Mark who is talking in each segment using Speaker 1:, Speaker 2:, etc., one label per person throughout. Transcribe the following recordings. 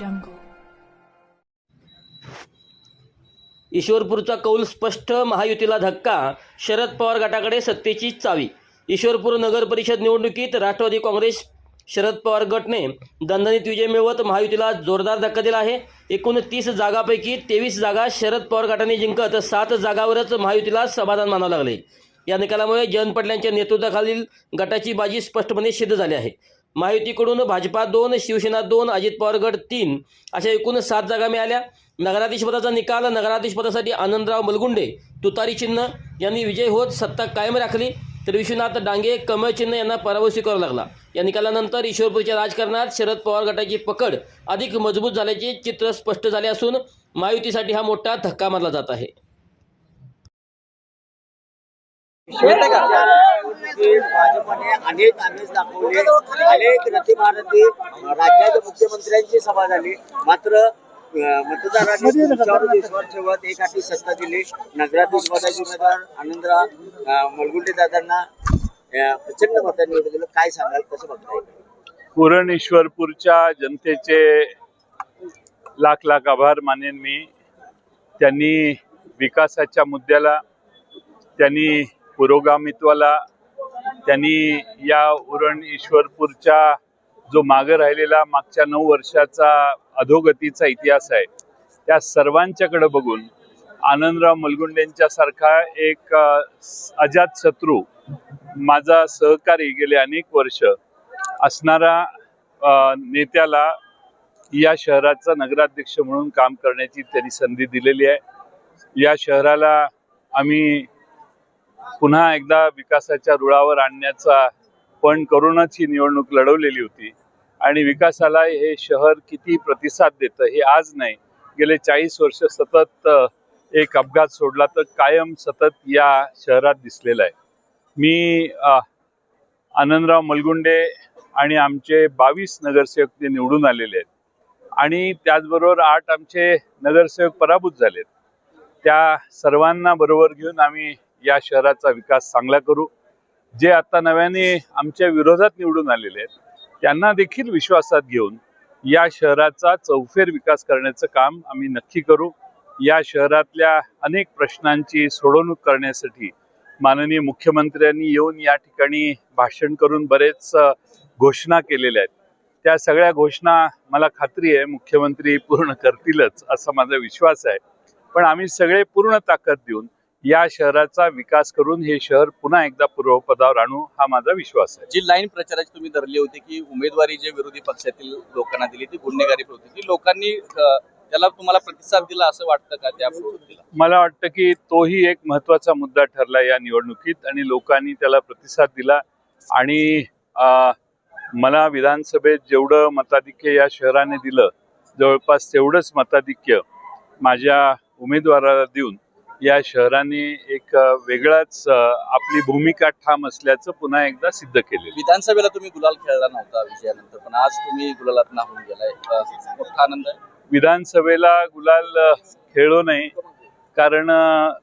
Speaker 1: jungle.
Speaker 2: ईश्वरपूरचा कौल स्पष्ट महायुतीला धक्का शरद पवार गटाकडे सत्तेची चावी. ईश्वरपूर नगर परिषद निवडणुकीत राष्ट्रवादी काँग्रेस शरद पवार गटने दणदणीत विजय मिळवत महायुतीला जोरदार धक्का दिला आहे. एकूण तीस जागापैकी तेवीस जागा शरद पवार गटाने जिंकत सात जागावरच महायुतीला समाधान मानावं लागले. या निकालामुळे जयंत पाटलांच्या नेतृत्वाखालील गटाची बाजी स्पष्टपणे सिद्ध झाली आहे. महायुतीकडून भाजपा दोन शिवसेना दोन अजित पवार गट तीन अशा एकूण सात जागा मिळाल्या. नगराधीशपदाचा निकाल नगराधीशपदासाठी आनंदराव मलगुंडे तुतारी चिन्ह यांनी विजय होत सत्ता कायम राखली. तर विश्वनाथ डांगे कमळ चिन्ह यांना पराभव स्वीकारू लागला. या निकालानंतर ईश्वरपूरच्या राजकारणात शरद पवार गटाची पकड अधिक मजबूत झाल्याचे चित्र स्पष्ट झाले असून महायुतीसाठी हा मोठा धक्का मानला जात आहे.
Speaker 3: भाजपने अनेक आमिष दाखवले अनेक रथीमारती राज्याच्या मुख्यमंत्र्यांची सभा झाली. मात्र मतदारांनी तुमच्यावर विश्वास ठेवत एक हाती सत्ता दिली. नगराधीश पदाचे उमेदवार आनंदराव मलगुंडे दादांना प्रचंड मतांनी निवडून दिलं. काय सांगाल? कसं बघताय?
Speaker 4: पुरण ईश्वरपूरच्या जनतेचे लाख लाख आभार मानेन मी. त्यांनी विकासाच्या मुद्द्याला त्यांनी पुरोगामित्वाला त्यांनी या उरण ईश्वरपूरच्या जो मागे राहिलेला मागच्या नऊ वर्षाचा अधोगतीचा इतिहास आहे त्या सर्वांच्याकडे बघून आनंदराव मलगुंडेंच्या सारखा एक अजात शत्रू माझा सहकारी गेले अनेक वर्ष असणारा नेत्याला या शहराचा नगराध्यक्ष म्हणून काम करण्याची त्यांनी संधी दिलेली आहे. या शहराला आम्ही पुन्हा एकदा विकासाच्या रुळावर आणण्याचा पण करूनच ही निवडणूक लढवलेली होती. आणि विकासाला हे शहर किती प्रतिसाद देतं हे आज नाही. गेले चाळीस वर्ष सतत एक अपघात सोडला तर कायम सतत या शहरात दिसलेला आहे. मी अ, आनंदराव मलगुंडे आणि आमचे बावीस नगरसेवक ते निवडून आलेले आहेत. आणि त्याचबरोबर आठ आमचे नगरसेवक पराभूत झालेत. त्या सर्वांना बरोबर घेऊन आम्ही या शहराचा विकास चांगला करू. जे आता नव्याने आमच्या विरोधात निवडून आलेले आहेत त्यांना देखील विश्वासात घेऊन या शहराचा चौफेर विकास करण्याचं काम आम्ही नक्की करू. या शहरातल्या अनेक प्रश्नांची सोडवणूक करण्यासाठी माननीय मुख्यमंत्र्यांनी येऊन या ठिकाणी भाषण करून बरेच घोषणा केलेल्या आहेत. त्या सगळ्या घोषणा मला खात्री आहे मुख्यमंत्री पूर्ण करतीलच असा माझा विश्वास आहे. पण आम्ही सगळे पूर्ण ताकद देऊन या शहराचा विकास करून हे शहर पुन्हा एकदा पूर्वपदावर आणू हा माझा विश्वास आहे.
Speaker 5: जी लाईन प्रचाराची तुम्ही धरली होती की उमेदवारी जे विरोधी पक्षातील लोकांना दिली ती गुन्हेगारी होती ती लोकांनी अ, त्याला तुम्हाला प्रतिसाद दिला असं वाटतं का? त्या प्रवृत्तीला
Speaker 4: मला वाटतं की तोही एक महत्त्वाचा मुद्दा ठरला या निवडणुकीत आणि लोकांनी त्याला प्रतिसाद दिला आणि अं, मला विधानसभेत जेवढं मताधिक्य या शहराने दिलं जवळपास तेवढंच मताधिक्य माझ्या उमेदवाराला देऊन या शहराने एक वेगळाच आपली भूमिका ठाम असल्याचं पुन्हा एकदा सिद्ध केलेलं
Speaker 5: विधानसभेला तुम्ही गुलाल खेळला नव्हता विजयानंतर पण आज तुम्ही गुलालात नाहून गेलाय. मोठा आनंद आहे.
Speaker 4: विधानसभेला गुलाल खेळलो नाही. कारण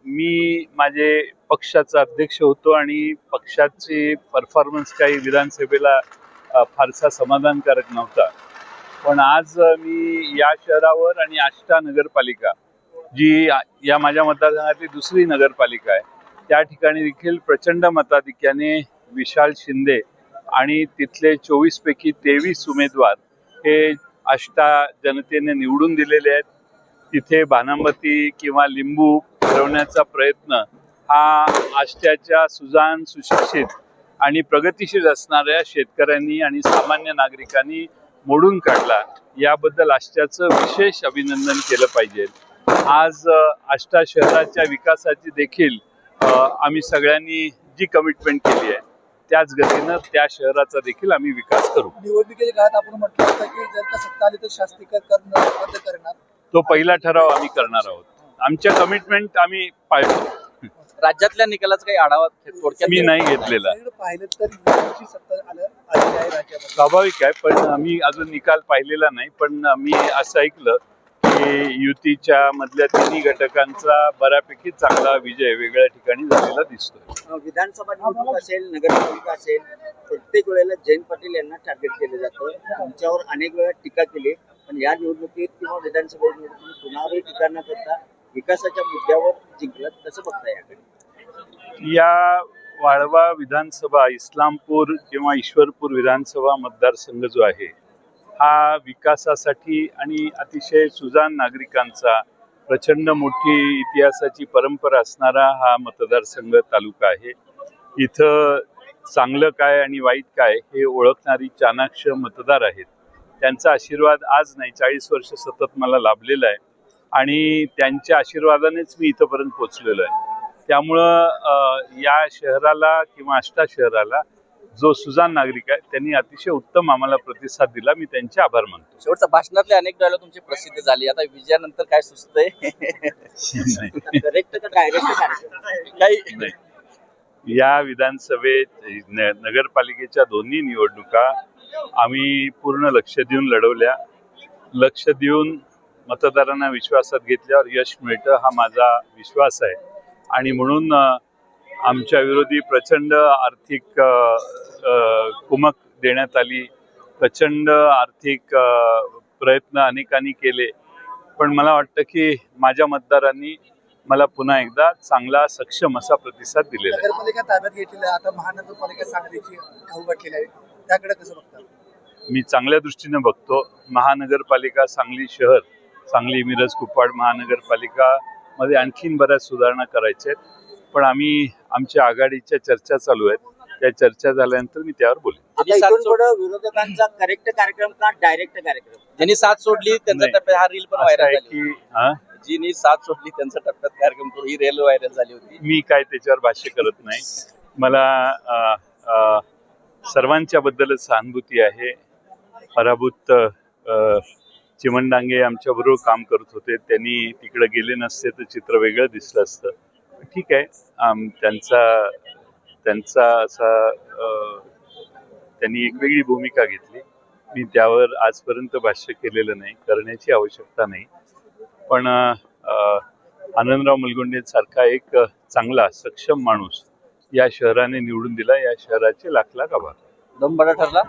Speaker 4: मी माझे पक्षाचा अध्यक्ष होतो आणि पक्षाचे परफॉर्मन्स काही विधानसभेला फारसा समाधानकारक नव्हता. पण आज मी या शहरावर आणि आष्टा नगरपालिका जी या माझ्या मतदारसंघातली दुसरी नगरपालिका आहे त्या ठिकाणी देखील प्रचंड मताधिक्याने विशाल शिंदे आणि तिथले चोवीसपैकी तेवीस उमेदवार हे आष्टा जनतेने निवडून दिलेले आहेत. तिथे बाणामती किंवा लिंबू फिरवण्याचा प्रयत्न हा आष्ट्याच्या सुजान सुशिक्षित आणि प्रगतीशील असणाऱ्या शेतकऱ्यांनी आणि सामान्य नागरिकांनी मोडून काढला. याबद्दल आष्ट्याचं विशेष अभिनंदन केलं पाहिजे. आज आष्टा शहराच्या विकासाची देखील आम्ही सगळ्यांनी जी कमिटमेंट केली आहे त्याच गतीनं त्या शहराचा देखील आम्ही विकास करू.
Speaker 6: निवडणुकीच्या काळात आपण म्हटलं होतं की जर का सत्ता आली तर शास्त्रीकरण रद्द करणार.
Speaker 4: तो पहिला ठराव आम्ही करणार आहोत. आमच्या कमिटमेंट आम्ही पाळतो.
Speaker 5: राज्यातल्या निकालाचा काही आढावा थोडक्यात
Speaker 4: मी नाही घेतलेला.
Speaker 6: पाहिलं तर
Speaker 4: स्वाभाविक आहे पण आम्ही अजून निकाल पाहिलेला नाही पण मी असं ऐकलं युतीच्या मधल्या तिन्ही घटकांचा बऱ्यापैकी चांगला विजय वेगळ्या ठिकाणी झालेला दिसतोय.
Speaker 3: विधानसभा निवडणूक असेल नगरपालिका असेल प्रत्येक वेळेला जयंत पाटील यांना टार्गेट केलं जातं. तुमच्यावर अनेक वेळा टीका केली पण या निवडणुकीत किंवा विधानसभा निवडणुकीत कुणावरही टीका न करता विकासाच्या मुद्द्यावर जिंकलं. कसं बघता याकडे?
Speaker 4: या वाळवा विधानसभा इस्लामपूर किंवा ईश्वरपूर विधानसभा मतदारसंघ जो आहे हा विकासासाठी आणि अतिशय सुजान नागरिकांचा प्रचंड मोठी इतिहासाची परंपरा असणारा हा मतदारसंघ तालुका आहे. इथं चांगलं काय आणि वाईट काय हे ओळखणारी चाणाक्ष मतदार आहेत. त्यांचा आशीर्वाद आज नाही चाळीस वर्ष सतत मला लाभलेला आहे. आणि त्यांच्या आशीर्वादानेच मी इथंपर्यंत पोचलेलो आहे. त्यामुळं या शहराला किंवा आष्टा शहराला जो सुजाण नागरिक आहे त्यांनी अतिशय उत्तम आम्हाला प्रतिसाद दिला. मी त्यांचे आभार मानतो.
Speaker 5: शेवटचा भाषणातले अनेक डायलॉग तुमची प्रसिद्ध झाली. आता विजयानंतर काय सुचतंय?
Speaker 3: डायरेक्ट
Speaker 5: काही.
Speaker 4: या विधानसभेत नगरपालिकेच्या दोन्ही निवडणुका आम्ही पूर्ण लक्ष देऊन लढवल्या. लक्ष देऊन मतदारांना विश्वासात घेतल्यावर यश मिळतं हा माझा विश्वास आहे. आणि म्हणून आमच्या विरोधी प्रचंड आर्थिक कुमक देण्यात आली. प्रचंड आर्थिक प्रयत्न अनेकांनी केले. पण मला वाटतं की माझ्या मतदारांनी मला पुन्हा एकदा चांगला सक्षम असा प्रतिसाद दिलेला मी चांगल्या दृष्टीने बघतो. महानगरपालिका सांगली शहर सांगली मिरज कुपवाड महानगरपालिका मध्ये आणखीन बऱ्याच सुधारणा करायच्या आहेत. पण आम्ही आमच्या आघाडीच्या चर्चा चालू आहेत. त्या चर्चा झाल्यानंतर मी त्यावर बोलेन.
Speaker 3: पुढे विरोधकांचा करेक्ट कार्यक्रम का डायरेक्ट कार्यक्रम?
Speaker 5: ज्यांनी साथ सोडली त्यांचा
Speaker 4: नाही.
Speaker 5: टप्प्यात हा रील पण
Speaker 4: असं
Speaker 5: व्हायरल
Speaker 4: आहे
Speaker 5: झाली.
Speaker 4: की हा?
Speaker 5: जिनी साथ सोडली त्यांचा टप्प्यात कार्यक्रम करून ही रेल व्हायरल झाली होती.
Speaker 4: मी काय त्याच्यावर भाष्य करत नाही. मला अ, अ, सर्वांच्या बद्दलच सहानुभूती आहे. पराभूत अ, चिमणडांगे आमच्याबरोबर काम करत होते. त्यांनी तिकडे गेले नसते तर चित्र वेगळं दिसलं असतं. ठीक आहे. त्यांचा त्यांचा असा त्यांनी एक वेगळी भूमिका घेतली. मी त्यावर आजपर्यंत भाष्य केलेलं नाही करण्याची आवश्यकता नाही. पण आनंदराव मुलगुंडे सारखा एक चांगला सक्षम माणूस या शहराने निवडून दिला. या शहराचे लाख लाख आभार.
Speaker 5: दम ठरला?